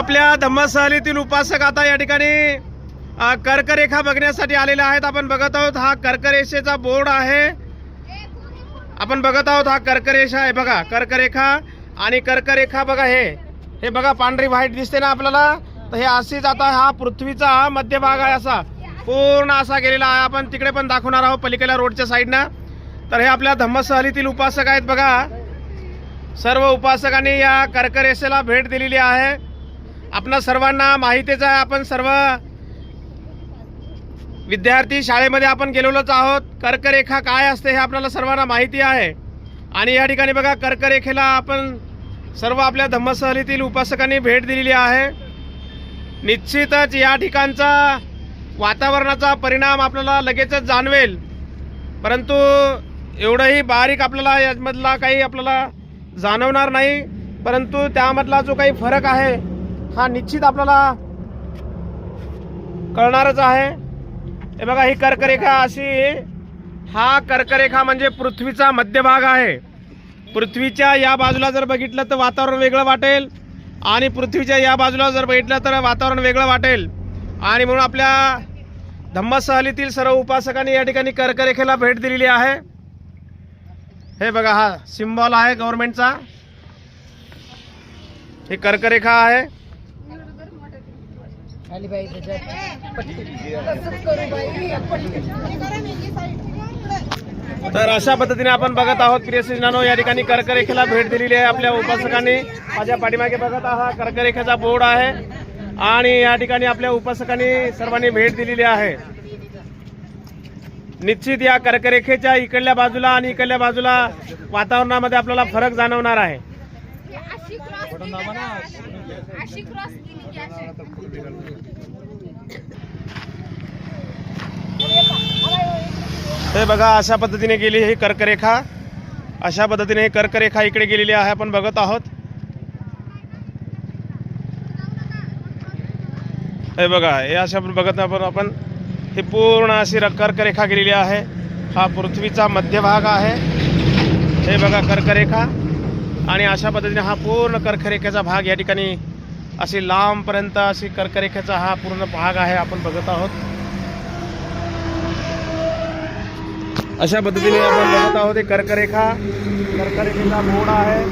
आपल्या धम्मसहलीतील उपासक आता या ठिकाणी कर्करेखा बघण्यासाठी आलेले आहेत. आपण बघत आहोत हा कर्करेषेचा बोर्ड आहे. आपण बघत आहोत हा कर्करेषा आहे बघा. कर्करेखा आणि कर्करेखा बघा हे. हे बघा पांढरी व्हाईट दिसते ना आपल्याला? तर हे अशीच आता हा पृथ्वीचा मध्यभाग आहे असा. पूर्ण असा गेलेला आहे. आपण तिकडे पण दाखवणार आहोत पलीकडल्या रोडच्या साईडनं. तर हे आपल्या धम्मसहलीतील उपासक आहेत बघा. सर्व उपासकांनी या कर्करेषेला भेट दिलेली आहे. आपणा सर्वांना माहितीच आहे आपण सर्व विद्यार्थी शाळेमध्ये आपण गेलेलोच आहोत. कर्करेखा काय असते हे आपल्याला सर्वांना माहिती आहे. आणि या ठिकाणी बघा कर्करेखेला आपण सर्व आपल्या धम्मसहलीतील उपासकांनी भेट दिलेली आहे. निश्चितच या ठिकाणचा वातावरणाचा परिणाम आपल्याला लगेचच जाणवेल. परंतु एवढंही बारीक आपल्याला यामधला काही आपल्याला जाणवणार नाही. परंतु त्यामधला जो काही फरक आहे हा निश्चित आपल्याला कळणारच आहे. हे बघा ही कर्करेखा अशी हा कर्करेखा म्हणजे पृथ्वीचा मध्यभाग आहे. पृथ्वीच्या या बाजूला जर बघितलं तर वातावरण वेगळं वाटेल आणि पृथ्वीच्या या बाजूला जर बघितलं तर वातावरण वेगळं वाटेल. आणि म्हणून आपल्या धम्मसहलीतील सर्व उपासकांनी या ठिकाणी कर्करेखेला भेट दिलेली आहे. हे बघा हा सिम्बॉल आहे गव्हर्नमेंटचा. ही कर्करेखा आहे. आली बाई तर अशा पद्धतीने आपण बघत आहोत प्रिय सिजनानो या ठिकाणी कर्करेखेला भेट दिलेली आहे आपल्या उपासकांनी. माझ्या पाठीमागे बघत आहात कर्करेखेचा बोर्ड आहे आणि या ठिकाणी आपल्या उपासकांनी सर्वांनी भेट दिलेली आहे. निश्चित या कर्करेखेच्या इकडल्या बाजूला आणि इकडल्या बाजूला वातावरणामध्ये आपल्याला फरक जाणवणार आहे अशी क्रॉस अशी क्रॉस केली की अशी हे बघा अशा पद्धतीने गेली ही कर्करेखा. अशा पद्धतीने ही कर्करेखा इकडे गेलेली आहे आपण बघत आहोत. हे बघा हे अशा आपण बघत आपण आपण ही पूर्ण अशी र- कर्करेखा गेलेली आहे. हा पृथ्वीचा मध्यभाग आहे. हे बघा कर्करेखा. आणि अशा पद्धतीने हा पूर्ण कर्करेखेचा भाग या ठिकाणी अशी लांबपर्यंत अशी कर्करेखेचा हा पूर्ण भाग आहे आपण बघत आहोत. अशा पद्धतीने आपण बघत आहोत हे कर्करेखा. कर्करेखेचा बोर्ड आहे.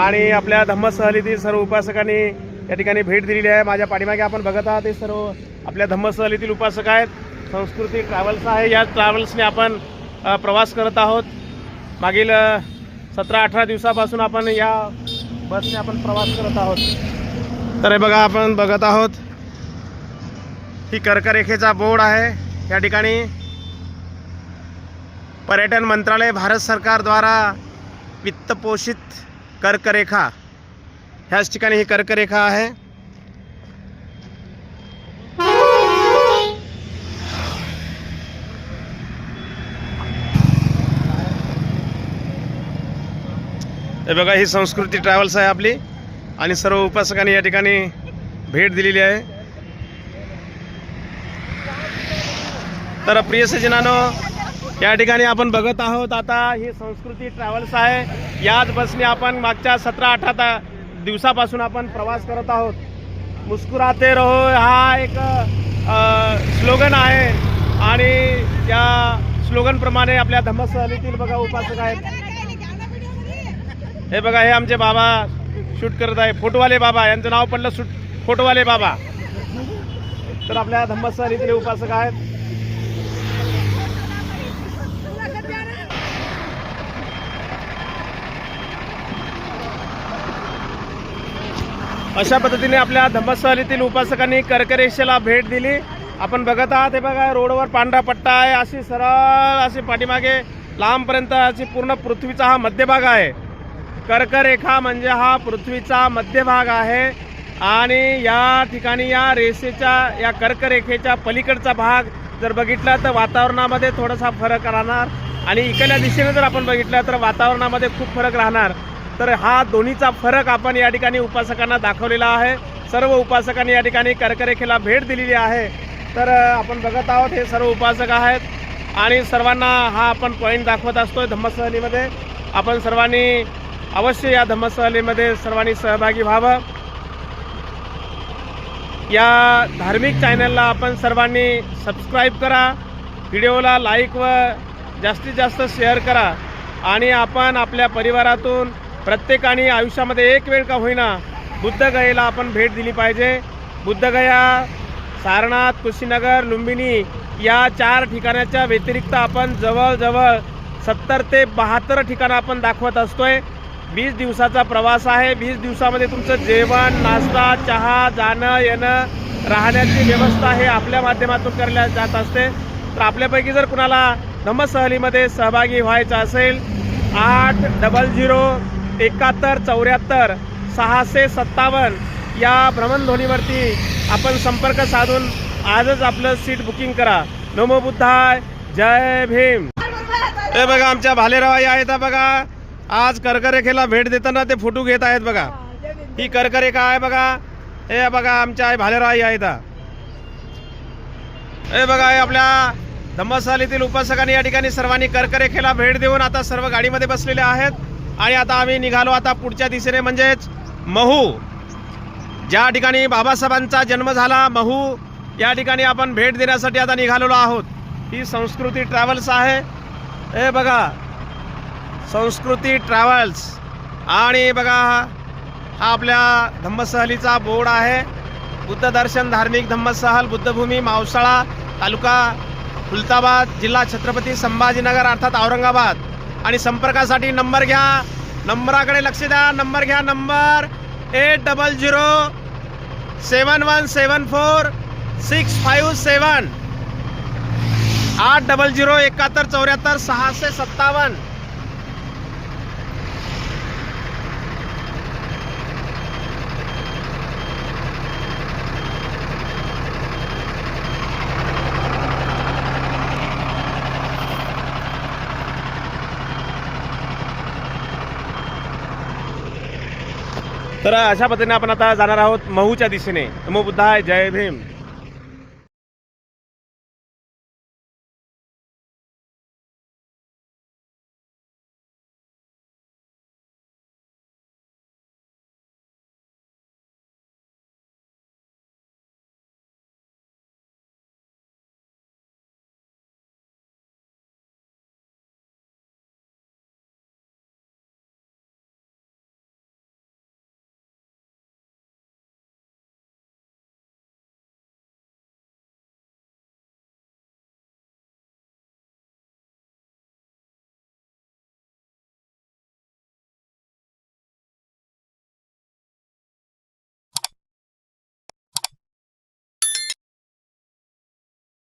आणि आपल्या धम्मसहलीतील सर्व उपासकांनी या ठिकाणी भेट दिलेली आहे. माझ्या पाठीमागे आपण बघत आहात हे सर्व आपल्या धम्मसहलीतील उपासक आहेत. संस्कृती ट्रॅव्हल्स आहे. या ट्रॅव्हल्सने आपण प्रवास करत आहोत. मागील सतरा अठरा दिवसापासून आपण या बसने आपण प्रवास करत आहोत. तर हे बघा आपण बघत आहोत. ही कर्करेखेचा बोर्ड आहे. या ठिकाणी पर्यटन मंत्रालय भारत सरकारद्वारा वित्तपोषित कर्करेखा ह्याच ठिकाणी ही कर्करेखा आहे. हे बघा ही संस्कृती ट्रॅव्हल्स आहे आपली आणि सर्व उपासकांनी या ठिकाणी भेट दिलेली आहे. तर प्रिय सजनानो या ठिकाणी आपण बघत आहोत आता ही संस्कृती ट्रॅव्हल्स आहे. याच बसने आपण मागच्या सतरा अठरा ता दिवसापासून आपण प्रवास करत आहोत. मुस्कुराते रहो हा एक स्लोगन आहे. आणि त्या स्लोगनप्रमाणे आपल्या धम्मसहलीतील बघा उपासक आहेत. हे बघा हे आमचे बाबा शूट करत आहे. फोटोवाले बाबा यांचं नाव पडलं शूट फोटोवाले बाबा. तर आपल्या धम्मसहलीतील उपासक आहेत. अशा पद्धतीने आपल्या धम्मस्थलीतील उपासकांनी कर्करेषेला भेट दिली. आपण बघत आहात हे बघा रोडवर पांढरा पट्टा आहे. अशी सरळ अशी पाठीमागे लांबपर्यंत अशी पूर्ण पृथ्वीचा हा मध्यभाग आहे. कर्करेखा म्हणजे हा पृथ्वीचा मध्यभाग आहे. आणि या ठिकाणी या रेषेच्या या कर्करेखेच्या पलीकडचा भाग जर बघितला तर वातावरणामध्ये थोडासा फरक राहणार. आणि इकडल्या दिशेने जर आपण बघितलं तर वातावरणामध्ये खूप फरक राहणार. तर हा दोन्हीचा फरक आपण या ठिकाणी उपासकांना दाखवलेला आहे. सर्व उपासकांनी या ठिकाणी कर्करेखेला भेट दिलेली आहे. तर आपण बघत आहोत हे सर्व उपासक आहेत आणि सर्वांना हा आपण पॉईंट दाखवत असतोय धम्मसहलीमध्ये. आपण सर्वांनी अवश्य या धम्मसहलीमध्ये सर्वांनी सहभागी व्हावं. या धार्मिक चॅनलला आपण सर्वांनी सबस्क्राईब करा. व्हिडिओला लाईक व जास्तीत जास्त शेअर करा. आणि आपण आपल्या परिवारातून प्रत्येकाने आयुष्यामध्ये एक वेळ का होईना बुद्धगयेला आपण भेट दिली पाहिजे. बुद्धगया सारनाथ कुशीनगर लुंबिनी या चार ठिकाणाच्या व्यतिरिक्त आपण जवळजवळ सत्तर ते बहात्तर ठिकाणं आपण दाखवत असतोय. वीस दिवसाचा प्रवास आहे. वीस दिवसामध्ये तुमचं जेवण नाश्ता चहा जाणं येणं राहण्याची व्यवस्था हे आपल्या माध्यमातून करल्या जात असते. तर आपल्यापैकी जर कुणाला धम्मसहलीमध्ये सहभागी व्हायचं असेल आठ डबल झिरो एकाहत्तर चौऱ्याहत्तर सहाशे सत्तावन्न या भ्रमणध्वनीवरती आपण संपर्क साधून आजच आपलं सीट बुकिंग करा. नमो बुद्धाय. जय भीम. हे बघा आमच्या भालेरावाई आहेत बघा. आज करकरेखेला भेट देताना ते फोटो घेत आहेत बघा. ही करकरेखा आहे बघा. हे बघा आमच्या आई भालेरावाई आहेत हे. बघा हे आपल्या धम्मसालीतील उपासकांनी या ठिकाणी सर्वांनी कर्करेखेला भेट देऊन आता सर्व गाडीमध्ये बसलेले आहेत. आणि आता आम्ही निघालो आता पुढच्या दिशेने म्हणजेच महू. ज्या ठिकाणी बाबासाहेबांचा जन्म झाला महू या ठिकाणी आपण भेट देण्यासाठी आता निघालेलो आहोत. ही संस्कृती ट्रॅव्हल्स आहे. हे बघा संस्कृती ट्रॅव्हल्स. आणि बघा हा आपल्या धम्मसहलीचा बोर्ड आहे. बुद्ध दर्शन धार्मिक धम्मसहल बुद्धभूमी मावसाळा तालुका खुलताबाद जिल्हा छत्रपती संभाजीनगर अर्थात औरंगाबाद. आणि संपर्कासाठी नंबर घ्या. नंबराकडे लक्ष द्या. नंबर घ्या number. Eight double zero seven one seven four six five seven. आठ डबल झिरो एकाहत्तर चौऱ्याहत्तर सहाशे सत्तावन्न. तर अशा पद्धतीने आपण आता जाणार आहोत महूच्या दिशेने. मग बुद्धा जय भीम.